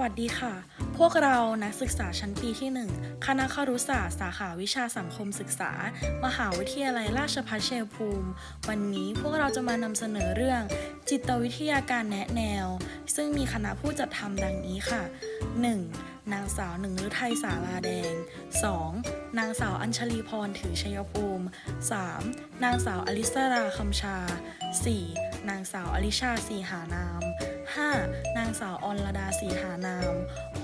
วัสดีค่ะ พวกเรานักศึกษาชั้นปีที่ 1 คณะครุศาสตร์สาขาวิชาสังคมศึกษา มหาวิทยาลัยราชภัฏเชียภูมิ วันนี้พวกเราจะมานำเสนอเรื่อง จิตวิทยาการแนะแนว ซึ่งมีคณะผู้จัดทำดังนี้ค่ะ 1. นางสาวหนึ่งฤทัยสาลาแดง 2. นางสาวอัญชลีพรถือชัยภูมิ 3. นางสาวอลิสราคำชา 4. นางสาวอลิชาสีหานาม 5. นางสาวอรลดาสีหานาม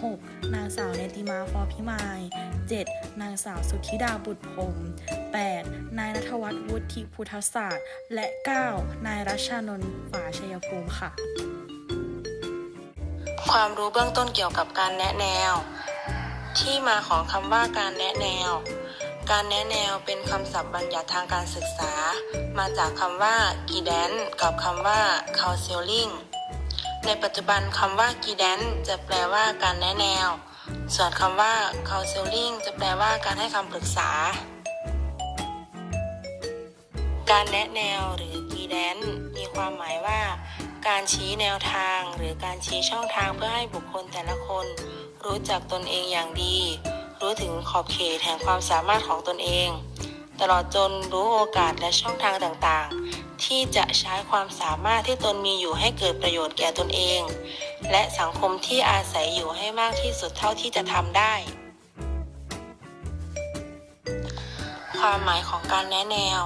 6. นางสาวเนติมาฟอพิมาย 7. นางสาวสุธิดาบุตรพรหม 8. นายนัทวัฒน์วุฒิพุทธศาสตร์ และ 9. นายรัชชานนท์ฝาชัยภูมิค่ะ ความรู้เบื้องต้นเกี่ยวกับการแนะแนว ที่มาของคำว่าการแนะแนว การแนะแนวเป็นคำศัพท์บัญญัติทางการศึกษา มาจากคำว่า guidance กับคำว่า counseling ในปัจจุบันคำว่า guidance จะแปลว่าการแนะแนว ส่วนคำว่า counseling จะแปลว่าการให้คำปรึกษา การแนะแนวหรือ guidance มีความหมายว่า การชี้แนวทางหรือการชี้ช่องทางเพื่อให้บุคคลแต่ละคน รู้จักตนเองอย่างดี รู้ถึงขอบเขตแห่งความสามารถของตนเอง ตลอดจนรู้โอกาสและช่องทางต่างๆ ที่จะใช้ความสามารถที่ตนมีอยู่ให้เกิดประโยชน์แก่ตนเอง และสังคมที่อาศัยอยู่ให้มากที่สุดเท่าที่จะทำได้ ความหมายของการแนะแนว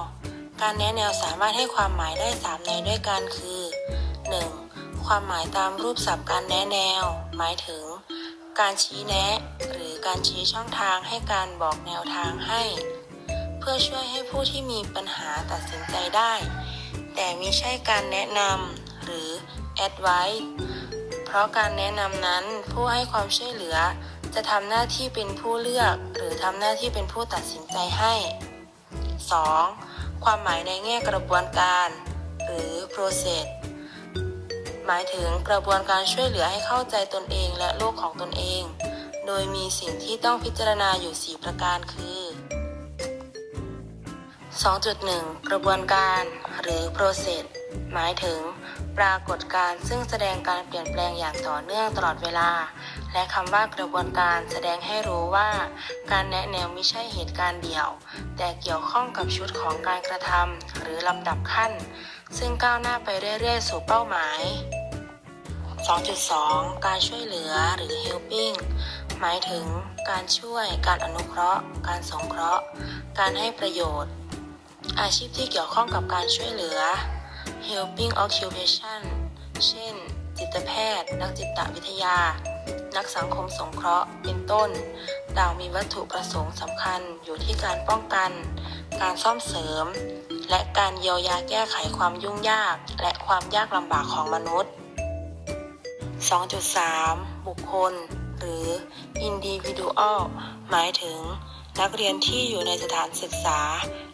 การแนะแนวสามารถให้ความหมายได้สามในด้วยกันคือ 1. ความหมายตามรูปศัพท์การแนะแนว หมายถึง การชี้แนะ หรือการชี้ช่องทางให้การบอกแนวทางให้ เพื่อช่วยให้ผู้ที่มีปัญหาตัดสินใจได้ แต่มิใช่การแนะนำหรือ advice เพราะการแนะนำนั้นผู้ให้ความช่วยเหลือ จะทำหน้าที่เป็นผู้เลือก หรือทำหน้าที่เป็นผู้ตัดสินใจให้ 2. ความหมายในแง่กระบวนการ หรือ process หมายถึงกระบวนการช่วยเหลือให้เข้าใจตนเองและโลกของตนเอง โดยมีสิ่งที่ต้องพิจารณาอยู่ 4 ประการคือ 2.1 กระบวนการหรือ process หมายถึง ปรากฏการณ์ซึ่งแสดงการเปลี่ยนแปลงอย่างต่อเนื่องตลอดเวลา และคำว่ากระบวนการแสดงให้รู้ว่า การแนะแนวไม่ใช่เหตุการณ์เดี่ยว แต่เกี่ยวข้องกับชุดของการกระทำหรือลำดับขั้น ซึ่งก้าวหน้าไปเรื่อยๆ สู่เป้าหมาย 2.2 การช่วยเหลือหรือ helping หมายถึงการช่วย การอนุเคราะห์ การสงเคราะห์ การให้ประโยชน์ อาชีพที่เกี่ยวข้องกับการช่วยเหลือ helping occupation เช่น จิตแพทย์ นักจิตวิทยา นักสังคมสงเคราะห์ เป็นต้นต่างมีวัตถุประสงค์สำคัญอยู่ที่การป้องกัน การซ่อมเสริม และการเยียวยาแก้ไขความยุ่งยาก และความยากลำบากของมนุษย์ 2.3 บุคคล หรือ individual หมายถึง นักเรียนที่อยู่ในสถานศึกษา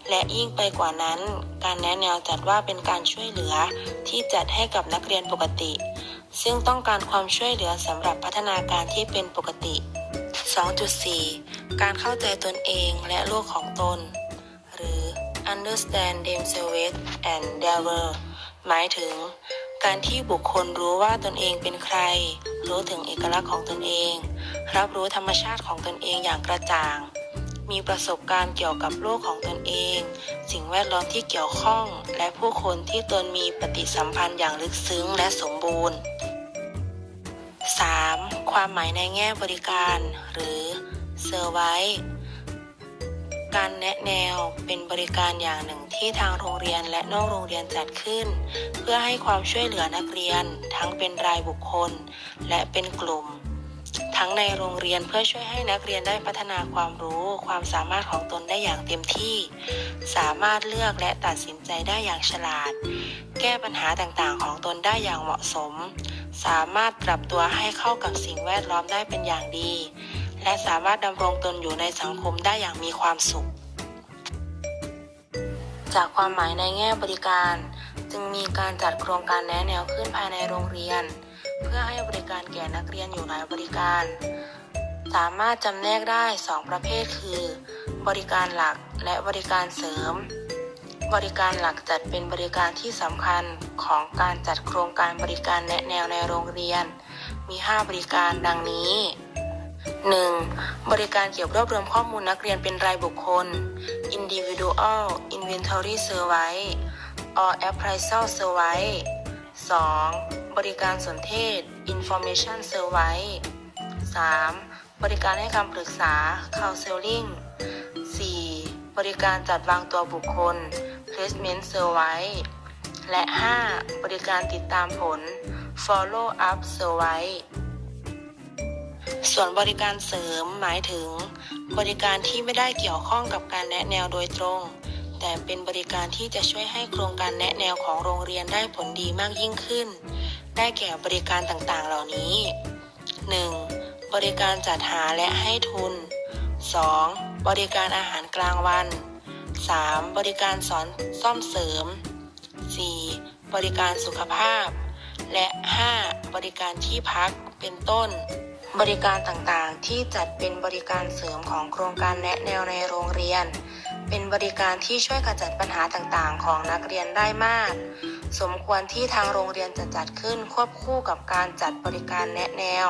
และยิ่งไปกว่านั้น การแนะแนวจัดว่าเป็นการช่วยเหลือที่จัดให้กับนักเรียนปกติ ซึ่งต้องการความช่วยเหลือสำหรับพัฒนาการที่เป็นปกติ 2.4 การเข้าใจตนเองและโลกของตน หรือ understand themselves and their world หมายถึง การที่บุคคลรู้ว่าตนเองเป็นใคร รู้ถึงเอกลักษณ์ของตนเอง รับรู้ธรรมชาติของตนเองอย่างกระจ่าง มีประสบการณ์เกี่ยวกับโลกของตนเอง สิ่งแวดล้อมที่เกี่ยวข้อง และผู้คนที่ตนมีปฏิสัมพันธ์อย่างลึกซึ้งและสมบูรณ์ 3. ความหมายในแง่บริการ หรือเซอร์ไวการแนะแนวเป็นบริการอย่างหนึ่งที่ทางโรงเรียนและนอกโรงเรียนจัดขึ้น เพื่อให้ความช่วยเหลือนักเรียนทั้งเป็นรายบุคคล และเป็นกลุ่ม ทั้งในโรงเรียนเพื่อช่วยให้นักเรียนได้พัฒนาความรู้ ความสามารถของตนได้อย่างเต็มที่ สามารถเลือกและตัดสินใจได้อย่างฉลาด แก้ปัญหาต่างๆ ของตนได้อย่างเหมาะสม สามารถปรับตัวให้เข้ากับสิ่งแวดล้อมได้เป็นอย่างดี และสามารถดำรงตนอยู่ในสังคมได้อย่างมีความสุข จากความหมายในแง่บริการ จึงมีการจัดโครงการแนะแนวขึ้นภายในโรงเรียน เพื่อให้บริการแก่นักเรียนอยู่หลายบริการ สามารถจำแนกได้ 2 ประเภทคือ บริการหลักและบริการเสริม บริการหลักจัดเป็นบริการที่สำคัญของการจัดโครงการบริการแนะแนวในโรงเรียน มี 5 บริการดังนี้ 1. บริการเก็บรวบรวมข้อมูลนักเรียนเป็นรายบุคคล Individual Inventory Service or Appraisal Service 2. บริการสนเทศ Information Service 3. บริการให้คำปรึกษา Counseling 4. บริการจัดวางตัวบุคคล Placement Service และ 5. บริการติดตามผล Follow Up Service ส่วนบริการเสริมหมายถึง บริการที่ไม่ได้เกี่ยวข้องกับการแนะแนวโดยตรง แต่เป็นบริการที่จะช่วยให้โครงการแนะแนวของโรงเรียนได้ผลดีมากยิ่งขึ้น ได้แก่บริการต่างๆ เหล่านี้ 1. บริการจัดหาและให้ทุน 2. บริการอาหารกลางวัน 3. บริการสอนซ่อมเสริม 4. บริการสุขภาพ และ 5. บริการที่พักเป็นต้น บริการต่างๆ ที่จัดเป็นบริการเสริมของโครงการแนะแนวในโรงเรียน เป็นบริการที่ช่วยขจัดปัญหาต่างๆ ของนักเรียนได้มาก สมควรที่ทางโรงเรียนจะจัดขึ้นควบคู่กับการจัดบริการแนะแนว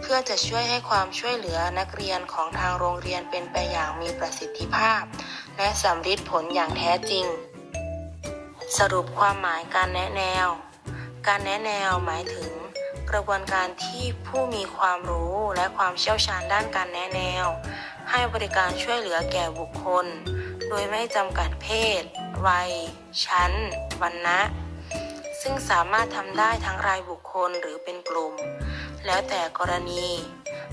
เพื่อจะช่วยให้ความช่วยเหลือนักเรียนของทางโรงเรียนเป็นไปอย่างมีประสิทธิภาพ และสำฤทธิ์ผลอย่างแท้จริง สรุปความหมายการแนะแนว การแนะแนวหมายถึงกระบวนการที่ผู้มีความรู้และความเชี่ยวชาญด้านการแนะแนว ให้บริการช่วยเหลือแก่บุคคล โดยไม่จำกัดเพศ วัย ชั้น วรรณะ ซึ่งสามารถทำได้ทั้งรายบุคคลหรือเป็นกลุ่ม แล้วแต่กรณี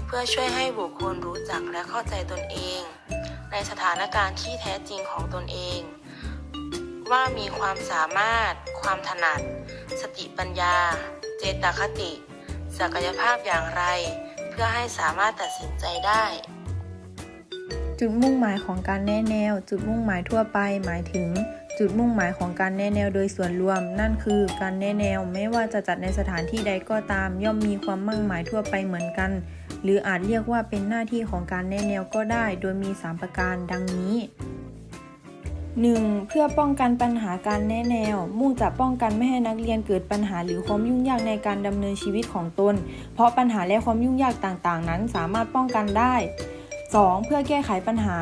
เพื่อช่วยให้บุคคลรู้จักและเข้าใจตนเอง ในสถานการณ์ที่แท้จริงของตนเอง ว่ามีความสามารถ ความถนัด สติปัญญา เจตคติ ศักยภาพอย่างไร เพื่อให้สามารถตัดสินใจได้ จุดมุ่งหมายของการแนะแนว จุดมุ่งหมายทั่วไป หมายถึง จุดมุ่งหมายของการแนะแนวโดยส่วนรวม นั่นคือการแนะแนวไม่ว่าจะจัดในสถานที่ใดก็ตาม ย่อมมีความมั่งหมายทั่วไปเหมือนกัน หรืออาจเรียกว่าเป็นหน้าที่ของการแนะแนวก็ได้ โดยมี 3 ประการดังนี้ 1. เพื่อป้องกันปัญหาการแนะแนว มุ่งจะป้องกันไม่ให้นักเรียนเกิดปัญหาหรือความยุ่งยากในการดำเนินชีวิตของตน เพราะปัญหาและความยุ่งยากต่างๆ นั้นสามารถป้องกันได้ 2. เพื่อแก้ไขปัญหา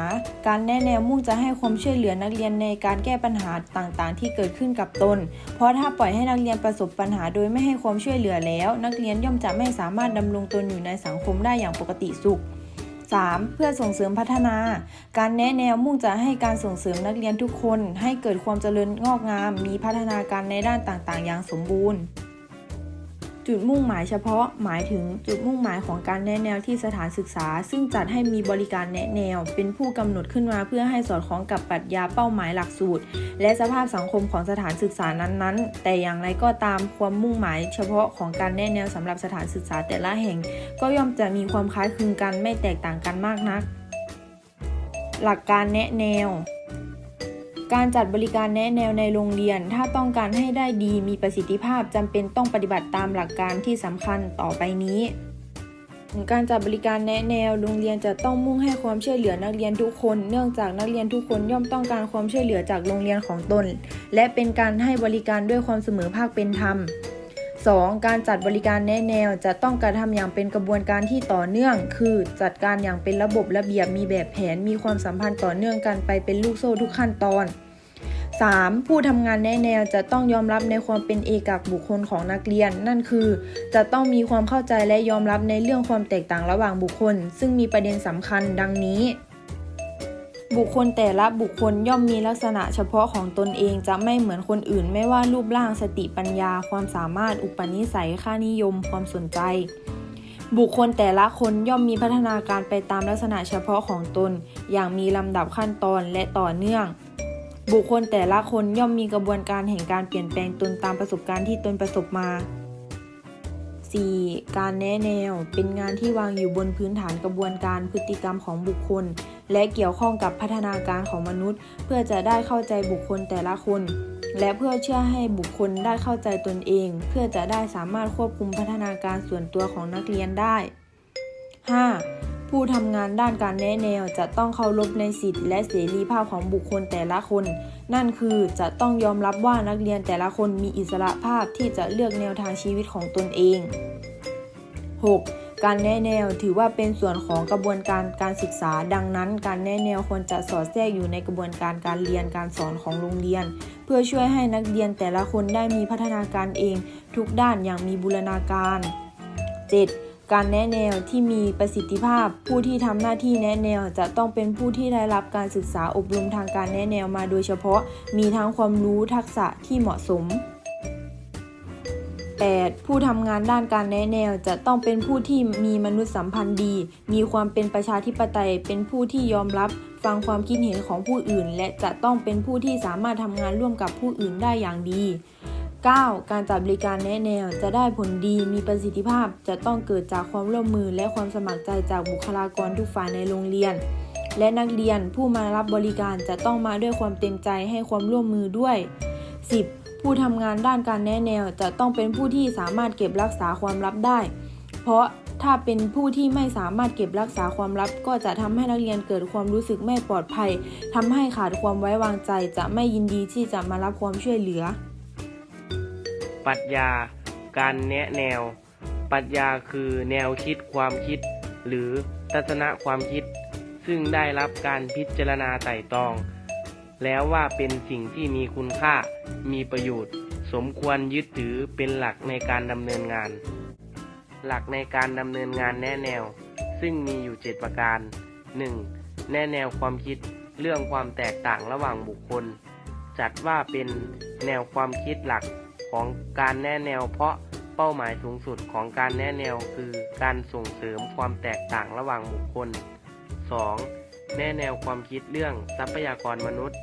การแนะแนวมุ่งจะให้ความช่วยเหลือนักเรียนในการแก้ปัญหาต่างๆ ที่เกิดขึ้นกับตน เพราะถ้าปล่อยให้นักเรียนประสบปัญหาโดยไม่ให้ความช่วยเหลือแล้ว นักเรียนย่อมจะไม่สามารถดำรงตนอยู่ในสังคมได้อย่างปกติสุข 3. เพื่อส่งเสริมพัฒนา การแนะแนวมุ่งจะให้การส่งเสริมนักเรียนทุกคน ให้เกิดความเจริญงอกงาม มีพัฒนาการในด้านต่างๆ อย่างสมบูรณ์ จุดมุ่งหมายเฉพาะหมายถึงจุดมุ่งหมายของการแนะแนวที่สถานศึกษา ซึ่งจัดให้มีบริการแนะแนว เป็นผู้กำหนดขึ้นมาเพื่อให้สอดคล้องกับปรัชญาเป้าหมายหลักสูตร และสภาพสังคมของสถานศึกษานั้นๆ แต่อย่างไรก็ตามความมุ่งหมายเฉพาะของการแนะแนวสำหรับสถานศึกษาแต่ละแห่ง ก็ย่อมจะมีความคล้ายคลึงกันไม่แตกต่างกันมากนัก หลักการแนะแนว การจัดบริการแนะแนวในโรงเรียน ถ้าต้องการให้ได้ดีมีประสิทธิภาพจำเป็นต้องปฏิบัติตามหลักการที่สำคัญต่อไปนี้การจัดบริการแนะแนวโรงเรียนจะต้องมุ่งให้ความช่วยเหลือนักเรียนทุกคน เนื่องจากนักเรียนทุกคนย่อมต้องการความช่วยเหลือจากโรงเรียนของตน และเป็นการให้บริการด้วยความเสมอภาคเป็นธรรม 2. การจัดบริการแนะแนวจะต้องกระทำอย่างเป็นกระบวนการที่ต่อเนื่อง คือจัดการอย่างเป็นระบบระเบียบมีแบบแผนมีความสัมพันธ์ต่อเนื่องกันไปเป็นลูกโซ่ทุกขั้นตอน 3. ผู้ทำงานแนะแนวจะต้องยอมรับในความเป็นเอกลักษณ์บุคคลของนักเรียน นั่นคือ จะต้องมีความเข้าใจและยอมรับในเรื่องความแตกต่างระหว่างบุคคล ซึ่งมีประเด็นสำคัญดังนี้ บุคคลแต่ละบุคคลย่อมมีลักษณะเฉพาะของตนเองจะไม่เหมือนคนอื่น ไม่ว่ารูปร่างสติปัญญา ความสามารถอุปนิสัยค่านิยม ความสนใจ บุคคลแต่ละคนย่อมมีพัฒนาการไปตามลักษณะเฉพาะของตน อย่างมีลำดับขั้นตอนและต่อเนื่อง บุคคลแต่ละคนย่อมมีกระบวนการแห่งการเปลี่ยนแปลงตนตามประสบการณ์ที่ตนประสบมา 4. การแนะแนวเป็นงานที่วางอยู่บนพื้นฐานกระบวนการพฤติกรรมของบุคคล และเกี่ยวข้องกับพัฒนาการของมนุษย์ เพื่อจะได้เข้าใจบุคคลแต่ละคน และเพื่อเชื่อให้บุคคลได้เข้าใจตนเอง เพื่อจะได้สามารถควบคุมพัฒนาการส่วนตัวของนักเรียนได้ 5. ผู้ทำงานด้านการแนะแนวจะต้องเคารพในสิทธิและเสรีภาพของบุคคลแต่ละคน นั่นคือจะต้องยอมรับว่านักเรียนแต่ละคนมีอิสระภาพที่จะเลือกแนวทางชีวิตของตนเอง 6. การแนะแนวถือว่าเป็นส่วนของกระบวนการการศึกษา ดังนั้น การแนะแนวควรจะสอดแทรกอยู่ในกระบวนการการเรียนการสอนของโรงเรียน เพื่อช่วยให้นักเรียนแต่ละคนได้มีพัฒนาการเอง ทุกด้านอย่างมีบูรณาการ 7. การแนะแนวที่มีประสิทธิภาพ ผู้ที่ทำหน้าที่แนะแนวจะต้องเป็นผู้ที่ได้รับการศึกษาอบรมทางการแนะแนวมาโดยเฉพาะ มีทั้งความรู้ทักษะที่เหมาะสม 8. ผู้ทำงานด้านการแนะแนวจะต้องเป็นผู้ที่มีมนุษยสัมพันธ์ดี มีความเป็นประชาธิปไตย เป็นผู้ที่ยอมรับฟังความคิดเห็นของผู้อื่น และจะต้องเป็นผู้ที่สามารถทำงานร่วมกับผู้อื่นได้อย่างดี 9. การจัดบริการแนะแนวจะได้ผลดีมีประสิทธิภาพจะต้องเกิดจากความร่วมมือและความสมัครใจจากบุคลากรทุกฝ่ายในโรงเรียน และนักเรียนผู้มารับบริการจะต้องมาด้วยความเต็มใจให้ความร่วมมือด้วย 10. ผู้ทำงานด้านการแนะแนวจะต้องเป็นผู้ที่สามารถเก็บรักษาความลับได้ เพราะถ้าเป็นผู้ที่ไม่สามารถเก็บรักษาความลับ ก็จะทำให้นักเรียนเกิดความรู้สึกไม่ปลอดภัยทำให้ขาดความไว้วางใจ จะไม่ยินดีที่จะมารับความช่วยเหลือ ปรัชญา การแนะแนว ปรัชญาคือแนวคิดความคิด หรือทัศนะความคิด ซึ่งได้รับการพิจารณาไต่ตอง แล้วว่าเป็นสิ่งที่มีคุณค่า มีประโยชน์ สมควรยึดถือเป็นหลักในการดำเนินงาน หลักในการดำเนินงานแนะแนว ซึ่งมีอยู่ 7 ประการ 1. แนะแนวความคิดเรื่องความแตกต่างระหว่างบุคคล จัดว่าเป็นแนวความคิดหลักของการแนะแนว เพราะเป้าหมายสูงสุดของการแนะแนวคือการส่งเสริมความแตกต่างระหว่างบุคคล 2. แนะแนวความคิดเรื่องทรัพยากรมนุษย์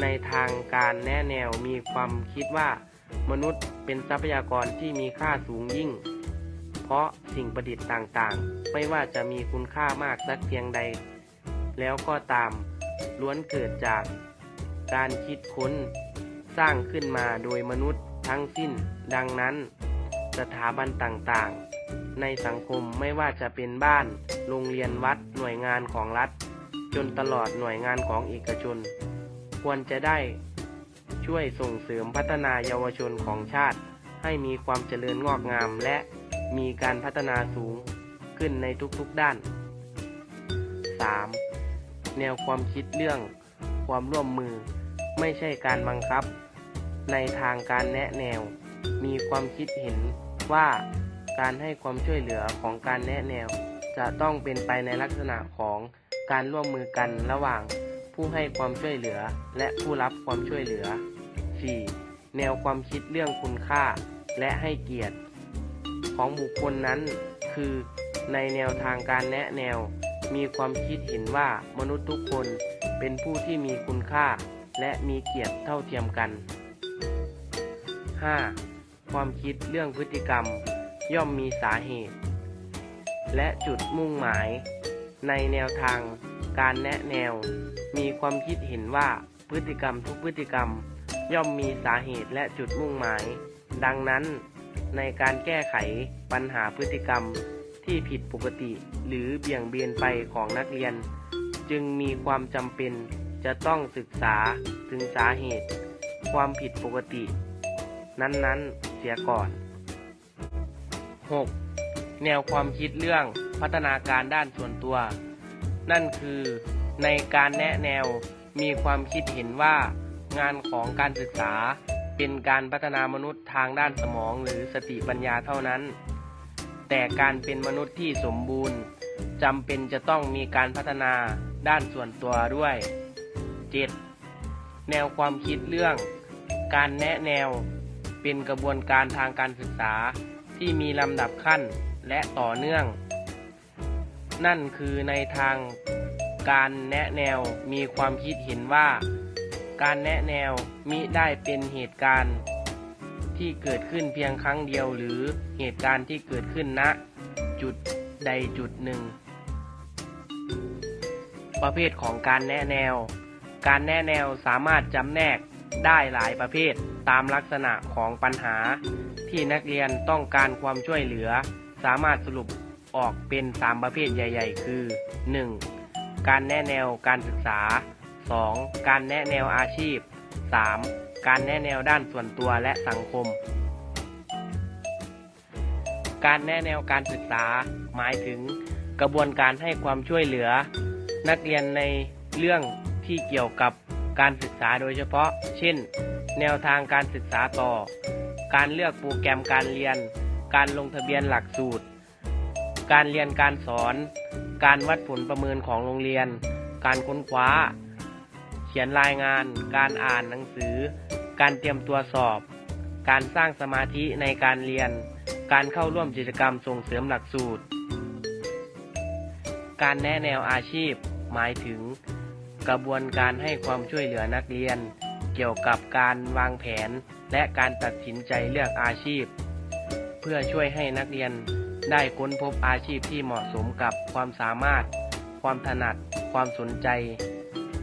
ในทางการแนะแนวมีความคิดว่า มนุษย์เป็นทรัพยากรที่มีค่าสูงยิ่ง เพราะสิ่งประดิษฐ์ต่างๆ ไม่ว่าจะมีคุณค่ามากสักเพียงใด แล้วก็ตามล้วนเกิดจากการคิดค้น สร้างขึ้นมาโดยมนุษย์ทั้งสิ้น ดังนั้น สถาบันต่างๆ ในสังคมไม่ว่าจะเป็นบ้าน โรงเรียนวัดหน่วยงานของรัฐ จนตลอดหน่วยงานของเอกชน ควรจะได้ช่วยส่งเสริมพัฒนาเยาวชนของชาติ ให้มีความเจริญงอกงามและมีการพัฒนาสูงขึ้นในทุกๆด้าน 3. แนวความคิดเรื่องความร่วมมือ ไม่ใช่การบังคับ ในทางการแนะแนว มีความคิดเห็นว่าการให้ความช่วยเหลือของการแนะแนว จะต้องเป็นไปในลักษณะของการร่วมมือกันระหว่างผู้ให้ความช่วยเหลือและผู้รับความช่วยเหลือ 4. แนวความคิดเรื่องคุณค่าและให้เกียรติ ของบุคคลนั้นคือในแนวทางการแนะแนว มีความคิดเห็นว่ามนุษย์ทุกคนเป็นผู้ที่มีคุณค่าและมีเกียรติเท่าเทียมกัน 5. ความคิดเรื่องพฤติกรรม ย่อมมีสาเหตุ และจุดมุ่งหมาย ในแนวทางการแนะแนว มีความคิดเห็นว่าพฤติกรรมทุกพฤติกรรม ย่อมมีสาเหตุและจุดมุ่งหมาย ดังนั้น ในการแก้ไขปัญหาพฤติกรรมที่ผิดปกติหรือเบี่ยงเบนไปของนักเรียน จึงมีความจำเป็นจะต้องศึกษาถึงสาเหตุ ความผิดปกติ นั้นๆเสียก่อน 6. แนวความคิดเรื่องพัฒนาการด้านส่วนตัว นั่นคือในการแนะแนวมีความคิดเห็นว่างานของการศึกษาเป็นการพัฒนามนุษย์ทางด้านสมองหรือสติปัญญาเท่านั้น แต่การเป็นมนุษย์ที่สมบูรณ์จำเป็นจะต้องมีการพัฒนาด้านส่วนตัวด้วย 7. แนวความคิดเรื่อง การแนะแนว เป็นกระบวนการทางการศึกษาที่มีลำดับขั้น และต่อเนื่อง นั่นคือในทางการแนะแนวมีความคิดเห็นว่า การแนะแนวมิได้เป็นเหตุการณ์ ที่เกิดขึ้นเพียงครั้งเดียวหรือเหตุการณ์ที่เกิดขึ้นณจุดใดจุดหนึ่ง ประเภทของการแนะแนว การแนะแนวสามารถจำแนกได้หลายประเภทตามลักษณะของปัญหาที่นักเรียนต้องการความช่วยเหลือ สามารถสรุปออกเป็น 3 ประเภทใหญ่ ๆ คือ 1. การแนะแนวการศึกษา 2. การแนะแนวอาชีพ 3. การแนะแนวด้านส่วนตัวและสังคม การแนะแนวการศึกษา หมายถึง กระบวนการให้ความช่วยเหลือ นักเรียนในเรื่องที่เกี่ยวกับการศึกษาโดยเฉพาะ เช่น แนวทางการศึกษาต่อ การเลือกโปรแกรมการเรียน การลงทะเบียนหลักสูตร การเรียนการสอน การวัดผลประเมินของโรงเรียน การค้นคว้า เขียนรายงาน การอ่านหนังสือ การเตรียมตัวสอบ การสร้างสมาธิในการเรียน การเข้าร่วมกิจกรรมส่งเสริมหลักสูตร การแนะแนวอาชีพ หมายถึง กระบวนการให้ความช่วยเหลือนักเรียน เกี่ยวกับการวางแผนและการตัดสินใจเลือกอาชีพ พื่อช่วยให้นักเรียนได้ค้นพบอาชีพที่เหมาะสมกับความสามารถ ความถนัด ความสนใจ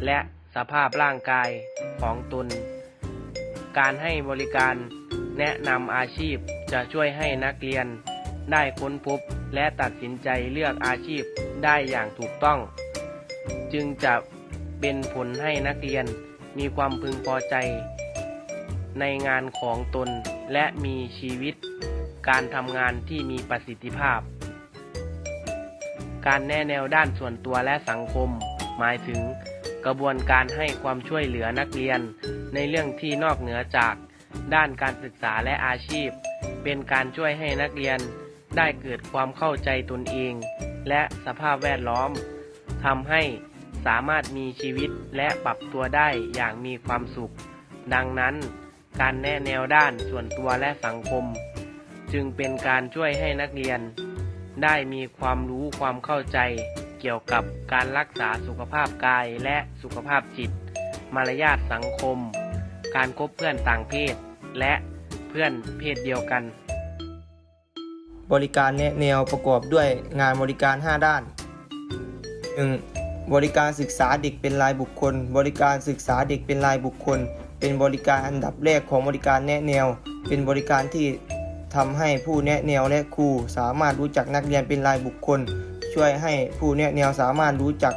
และสภาพร่างกายของตน การให้บริการแนะนำอาชีพจะช่วยให้นักเรียน ได้ค้นพบและตัดสินใจเลือกอาชีพได้อย่างถูกต้อง จึงจะเป็นผลให้นักเรียนมีความพึงพอใจ ในงานของตนและมีชีวิต การทำงานที่มีประสิทธิภาพ การแนะแนวด้านส่วนตัวและสังคม หมายถึง กระบวนการให้ความช่วยเหลือนักเรียน ในเรื่องที่นอกเหนือจาก ด้านการศึกษาและอาชีพ เป็นการช่วยให้นักเรียน ได้เกิดความเข้าใจตนเอง และสภาพแวดล้อมทำให้สามารถมีชีวิตและปรับตัวได้อย่างมีความสุข ดังนั้น การแนะแนวด้านส่วนตัวและสังคม จึงเป็นการช่วยให้นักเรียน ได้มีความรู้ความเข้าใจ เกี่ยวกับการรักษาสุขภาพกายและสุขภาพจิต มารยาทสังคม การคบเพื่อนต่างเพศ และเพื่อนเพศเดียวกัน บริการแนะแนวประกอบด้วยงานบริการ 5 ด้าน 1. บริการศึกษาเด็กเป็นรายบุคคล บริการศึกษาเด็กเป็นรายบุคคล เป็นบริการอันดับแรกของบริการแนะแนว เป็นบริการที่ ทำให้ผู้แนะแนวและครูสามารถรู้จักนักเรียนเป็นรายบุคคล ช่วยให้ผู้แนะแนวสามารถรู้จัก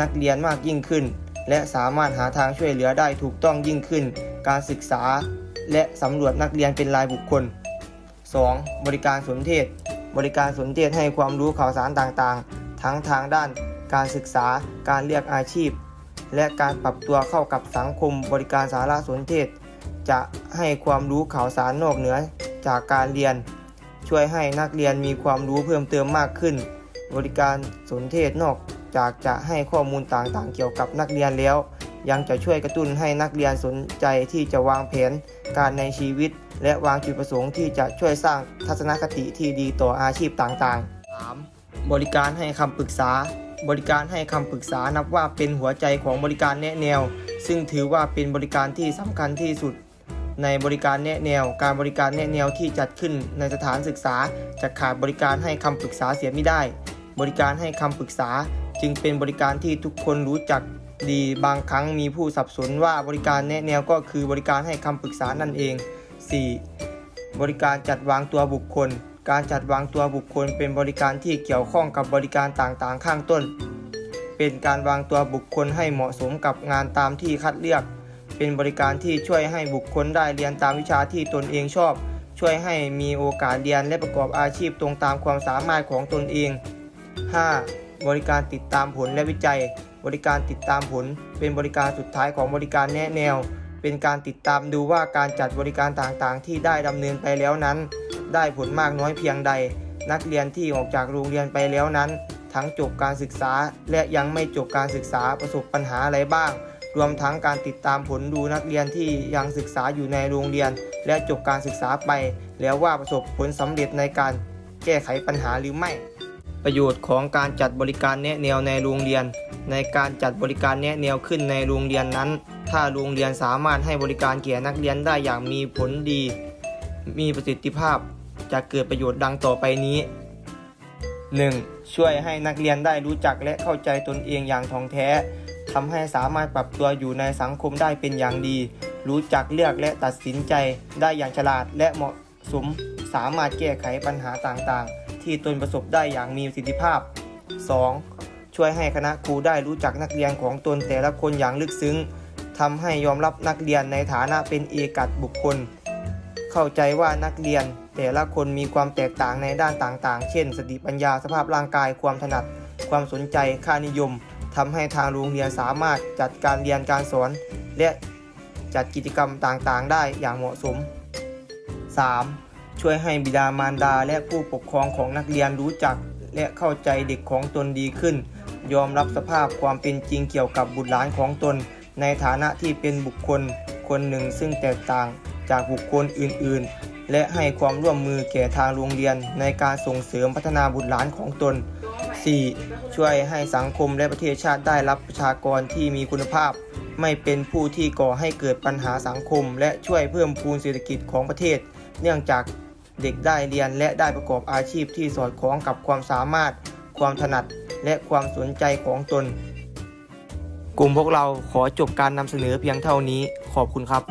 นักเรียนมากยิ่งขึ้น และสามารถหาทางช่วยเหลือได้ถูกต้องยิ่งขึ้น การศึกษา และสำรวจนักเรียนเป็นรายบุคคล 2. บริการสนเทศ บริการสนเทศให้ความรู้ข่าวสารต่างๆ ทั้งทางด้าน การศึกษา การเลือกอาชีพ และการปรับตัวเข้ากับสังคม บริการสารสนเทศ จะให้ความรู้ข่าวสารนอกเหนือ จากการเรียน ช่วยให้นักเรียนมีความรู้เพิ่มเติมมากขึ้น บริการสนเทศนอกจากจะให้ข้อมูลต่างๆ เกี่ยวกับนักเรียนแล้ว ยังจะช่วยกระตุ้นให้นักเรียนสนใจที่จะวางแผนการในชีวิต และวางจุดประสงค์ที่จะช่วยสร้างทัศนคติที่ดีต่ออาชีพต่างๆ 3. บริการให้คำปรึกษา บริการให้คำปรึกษานับว่าเป็นหัวใจของบริการแนะแนว ซึ่งถือว่าเป็นบริการที่สำคัญที่สุด ในบริการแนะแนว การบริการแนะแนวที่จัดขึ้นในสถานศึกษาจะขาดบริการให้คำปรึกษาเสียไม่ได้ บริการให้คำปรึกษา จึงเป็นบริการที่ทุกคนรู้จักดีบางครั้งมีผู้สับสนว่าบริการแนะแนวก็คือบริการให้คำปรึกษานั่นเอง 4. บริการจัดวางตัวบุคคล การจัดวางตัวบุคคล เป็นบริการที่เกี่ยวข้องกับบริการต่างๆ ข้างต้น เป็นการวางตัวบุคคลให้เหมาะสมกับงานตามที่คัดเลือก เป็นบริการที่ช่วยให้บุคคลได้เรียนตามวิชาที่ตนเองชอบ ช่วยให้มีโอกาสเรียนและประกอบอาชีพตรงตามความสามารถของตนเอง 5. บริการติดตามผลและวิจัย บริการติดตามผล เป็นบริการสุดท้ายของบริการแนะแนว เป็นการติดตามดูว่าการจัดบริการต่างๆ ที่ได้ดำเนินไปแล้วนั้น ได้ผลมากน้อยเพียงใด นักเรียนที่ออกจากโรงเรียนไปแล้วนั้น ทั้งจบการศึกษาและยังไม่จบการศึกษาประสบปัญหาอะไรบ้าง รวมทั้งการติดตามผลดูนักเรียนที่ยังศึกษาอยู่ในโรงเรียน และจบการศึกษาไป แล้วว่าประสบผลสำเร็จในการแก้ไขปัญหาหรือไม่ ประโยชน์ของการจัดบริการแนะแนวในโรงเรียน ในการจัดบริการแนะแนวขึ้นในโรงเรียนนั้น ถ้าโรงเรียนสามารถให้บริการแก่นักเรียนได้อย่างมีผลดี มีประสิทธิภาพ จะเกิดประโยชน์ดังต่อไปนี้ 1. ช่วยให้นักเรียนได้รู้จักและเข้าใจตนเองอย่างท่องแท้ ทำให้สามารถปรับตัวอยู่ในสังคมได้เป็นอย่างดี รู้จักเลือกและตัดสินใจได้อย่างฉลาดและเหมาะสม สามารถแก้ไขปัญหาต่างๆ ที่ตนประสบได้อย่างมีประสิทธิภาพ 2. ช่วยให้คณะครูได้รู้จักนักเรียนของตนแต่ละคนอย่างลึกซึ้งทำให้ยอมรับนักเรียนในฐานะเป็นเอกัตบุคคล เข้าใจว่านักเรียนแต่ละคนมีความแตกต่างในด้านต่างๆ เช่น สติปัญญาสภาพร่างกายความถนัด ความสนใจค่านิยม ทำให้ทางโรงเรียนสามารถจัดการเรียนการสอน และจัดกิจกรรมต่างๆ ได้อย่างเหมาะสม 3. ช่วยให้บิดามารดาและผู้ปกครองของนักเรียนรู้จัก และเข้าใจเด็กของตนดีขึ้น ยอมรับสภาพความเป็นจริงเกี่ยวกับบุตรหลานของตน ในฐานะที่เป็นบุคคล คนหนึ่งซึ่งแตกต่างจากบุคคลอื่นๆ และให้ความร่วมมือแก่ทางโรงเรียนในการส่งเสริมพัฒนาบุตรหลานของตน 4. ช่วยให้สังคมและประเทศชาติได้รับประชากรที่มีคุณภาพ ไม่เป็นผู้ที่ก่อให้เกิดปัญหาสังคม และช่วยเพิ่มพูนเศรษฐกิจของประเทศ เนื่องจากเด็กได้เรียนและได้ประกอบอาชีพที่สอดคล้องกับความสามารถ ความถนัด และความสนใจของตน กลุ่มพวกเราขอจบการนำเสนอเพียงเท่านี้ ขอบคุณครับ